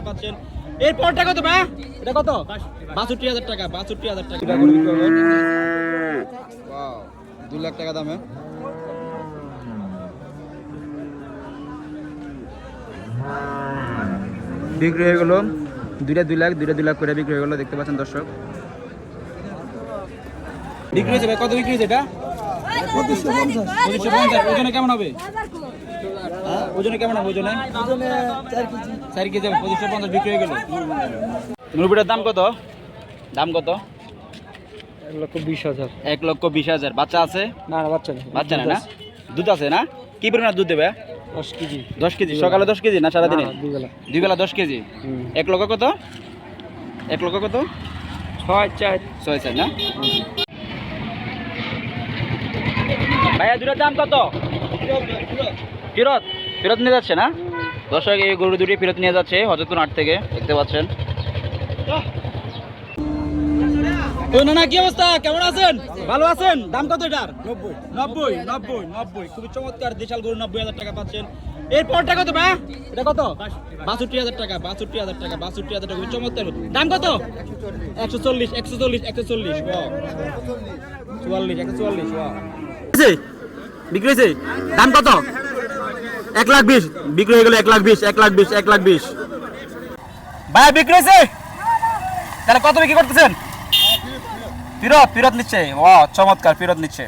টাকা পাচ্ছেন এর পরটা কত ভাই এটা কত বাষট্টি হাজার টাকা বাষট্টি হাজার টাকা এটা করে বিক্রি Wow, দু লাখ টাকা দামে বিক্রি হয়ে গেল দুইটা দুই লাখ দুইটা দুই লাখ করে বিক্রি হয়ে গেল দেখতে পাচ্ছেন দর্শক বিক্রি হয়েছে ভাই কত বিক্রি হয়েছে এটা পঁচিশশো পঞ্চাশ ওজনে কেমন হবে হ্যাঁ, ওজনে কেমন হবে ওজনে? চার কেজি। পঁচিশশো পঞ্চাশ বিক্রি হয়ে গেল? মুরগিটার দাম কত? দাম কত? এক লক্ষ বিশ হাজার। এক লক্ষ বিশ হাজার। বাচ্চা আছে? না বাচ্চা নেই। বাচ্চা না? না দুধ আছে না? কি পরিমাণ দুধ দেবে? দশ কেজি। দশ কেজি? সকালে দশ কেজি না সারাদিনে? দুই বেলা। দুই বেলা দশ কেজি। এক লক্ষ কত? এক লক্ষ কত? ছয় চার। ছয় চার না? ভাইয়া দুটার দাম কত? ফেরত? ফেরত নিয়ে যাচ্ছে না? দর্শক এই গরু দুটি ফেরত নিয়ে যাচ্ছে হজরতপুর হাট থেকে দেখতে পাচ্ছেন। ওই কি অবস্থা? কেমন আছেন? ভালো আছেন? দাম কত এটার? নব্বই। নব্বই নব্বই নব্বই। খুবই চমৎকার দেশাল গরু নব্বই হাজার টাকা পাচ্ছেন। এর পরটা কত ভাই? এটা কত? বাষট্টি হাজার টাকা বাষট্টি হাজার টাকা বাষট্টি হাজার টাকা খুবই চমৎকার। দাম কত? একশো চল্লিশ একশো চল্লিশ একশো চল্লিশ চুয়াল্লিশ একশো চুয়াল্লিশ বিক্রি হয়েছে? দাম কত? এক লাখ বিশ, বিক্রি হয়ে গেল এক লাখ বিশ, এক লাখ বিশ, এক লাখ বিশ। ভাই, বিক্রি হয়েছে? তাহলে কত বিক্রি করতেছেন? ফিরত ফিরত নিচ্ছে। ও চমৎকার, ফিরত নিচ্ছে।